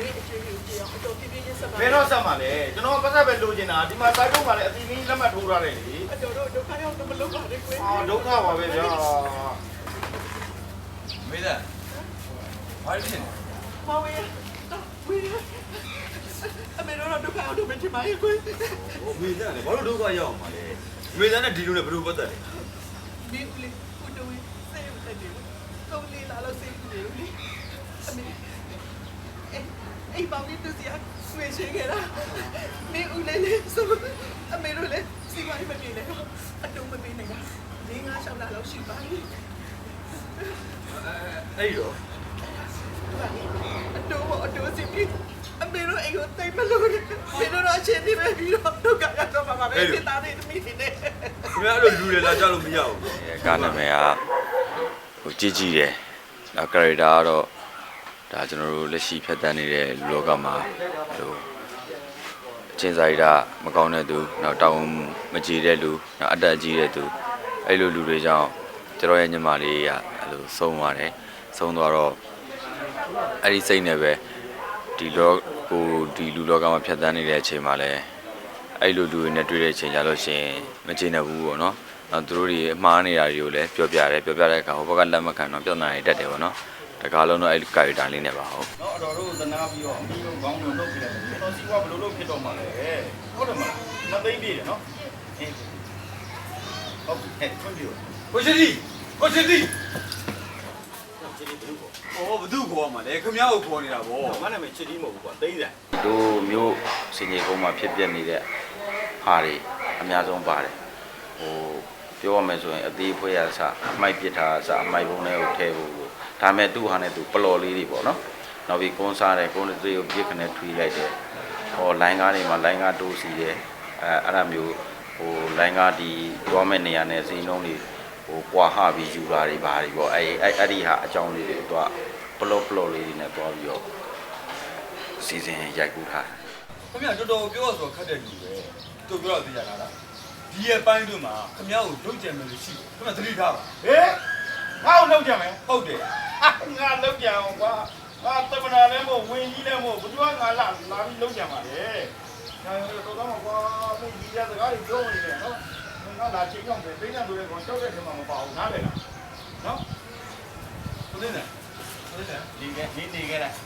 ဒီအချင်းကြီးကြည့်အောင်အတော်ပြပြချင်းဆက်ပါဘယ်တော့ဆက်မှာလဲကျွန်တော်ပတ်သက်ပဲလိုချင်တာဒီမှာစိုက်ထုတ်မှာလည်းအတီမီလက်မှတ်ထိုးထားတယ်လေအတော်တော့ဒုက္ခရောက်တော့မလုပ်ပါနဲ့ကွယ်အာဒုက္ခပါပဲဗျာမေးသားဘာလို့ဖြစ်နေမောင်ရဲ့ဝေးအမေတို့တော့ဒုက္ခရောက်တော့မချင်ပါရဲ့ကွယ်ဟိုမေးသားလေဘာလို့ဒုက္ခရောက်အောင်ပါလဲမေးသားနဲ့ဒီလိုနဲ့ဘယ်လိုပတ်သက်လဲမင်းဦးလေးကိုတူစေးမတက်တယ်ကောင်းလေးလာလို့စေးနေဦးလေးအမေ အဲ့ပေါင်းလေးသူစီအဆွေရှိခဲ့တာမင်းဦးလေးလေးဆိုအမေတို့လည်းစီဝိုင်းမပြေနဲ့တော့အတုံးမပေးနိုင်တာ၄၅၆လလောက်ရှိပါပြီအဲ့တော့အတူအတူစီပြီးအမေတို့အိမ်ကိုတိတ်မလို့မေတို့တော့အချင်းနေပဲပြီးတော့ဒုက္ခရတော့ပါပါပဲစိတ်သားနေသမီးနေခင်ဗျားအဲ့လိုလူတွေလာကြလို့မရဘူးအဲကားနာမည်ကဟိုကြည့်ကြည့်တယ်နောက် character ကတော့ ဒါကျွန်တော်တို့လက်ရှိဖြတ်တန်းနေတဲ့လူလောကမှာဟိုအချင်းစာရိတာမကောင်းတဲ့သူနောက်တောင်းမကြည်တဲ့လူနောက်အတက်ကြီးတဲ့သူအဲ့လိုလူတွေကြောင့်ကျွန်တော်ရဲ့ညီမလေးကအဲ့လိုဆုံးသွားတယ်ဆုံးသွားတော့အဲ့ဒီစိတ်နဲ့ပဲဒီလောကိုဒီလူလောကမှာဖြတ်တန်းနေတဲ့အချိန်မှာလဲအဲ့လိုလူတွေနဲ့တွေ့တဲ့အချိန်ကြလို့ရှရင်မကျေနပ်ဘူးပေါ့နော်နောက်သူတို့တွေအမှားနေတာတွေကိုလည်းပြောပြတယ်ပြောပြတဲ့အခါဟိုဘက်ကလက်မခံတော့ပြဿနာတွေတက်တယ်ပေါ့နော် တကားလုံးတော့အဲ့ကာရီတာလေးနဲ့ပါဟုတ်နော်အတော်တို့သနာပြီးတော့အမီးတို့ခေါင်းလုံးလုပ်ပြတယ်ကျွန်တော်စီကဘယ်လိုလုပ်ဖြစ်တော့မှာလဲဟုတ်တယ်မလားမသိပြီတယ်နော်ဟင်းဟုတ်ကဲ့ဖွင့်ပြပါကိုရှိတီကိုရှိတီချစ်တီဘူးပေါ့ဟောဘသူ့ခေါ်မှာလဲခင်ဗျားကိုခေါ်နေတာဗောမနာမည်ချစ်တီမဟုတ်ဘူးကွာသိတယ်တို့မျိုးစင်ကြီးကုန်းမှာဖြစ်ပြနေတဲ့ဟာတွေအများဆုံးပါတယ်ဟိုပြောရမယ်ဆိုရင်အသေးဖွဲရစအမိုက်ပစ်ထားစအမိုက်ဘုံတွေကိုထည့်ဖို့ ဒါမဲ့သူ့ဟာနဲ့သူပလော်လေးတွေပေါ့နော်နောက်ပြီးကွန်းစားတယ်ကွန်းတွေကိုပြစ်ခနဲ့ထွေးလိုက်တယ်ဟောလိုင်းကားတွေမှာလိုင်းကားတိုးစီတယ်အဲအဲ့ဒါမျိုးဟိုလိုင်းကားဒီသွားမဲ့နေရာနဲ့စိန်လုံးတွေဟိုကွာဟပြီးယူတာတွေဘာတွေပေါ့အဲအဲ့အဲ့ဒီဟာအကြောင်းလေးတွေတော့ပလော့ပလော့လေးတွေနဲ့သွားပြီးတော့စီစဉ်ရိုက်ကူးထားတယ်ခင်ဗျာတော်တော်ပြောရဆိုခက်တဲ့လူပဲသူပြောတော့သိရတာလားဒီရဲ့ပိုင်းတို့မှာခင်ဗျားကိုလုပ်ကြံမယ်လို့ရှိတယ်ခင်ဗျာသတိထားပါဟေးငါ့ကိုလောက်ကြမယ်ဟုတ်တယ် ငါလောက်ကြအောင်ကွာငါတမနာလည်းမဟုတ်ဝင်ကြီးလည်းမဟုတ်ဘယ်သူကငါလာလာပြီးလောက်ကြမှာလေညာရောတော့တော့ကွာမင်းကြီးရစကားတွေပြောနေတယ်နော်ငါလာချိန်ကြောင့်ပဲသိနေတယ်ကောင်ကြောက်တဲ့ထဲမှာမပါဘူးနားလေလားနော်ဟုတ်တယ်နော်ဟုတ်တယ်ဒီကနေ့နေခဲ့လိုက်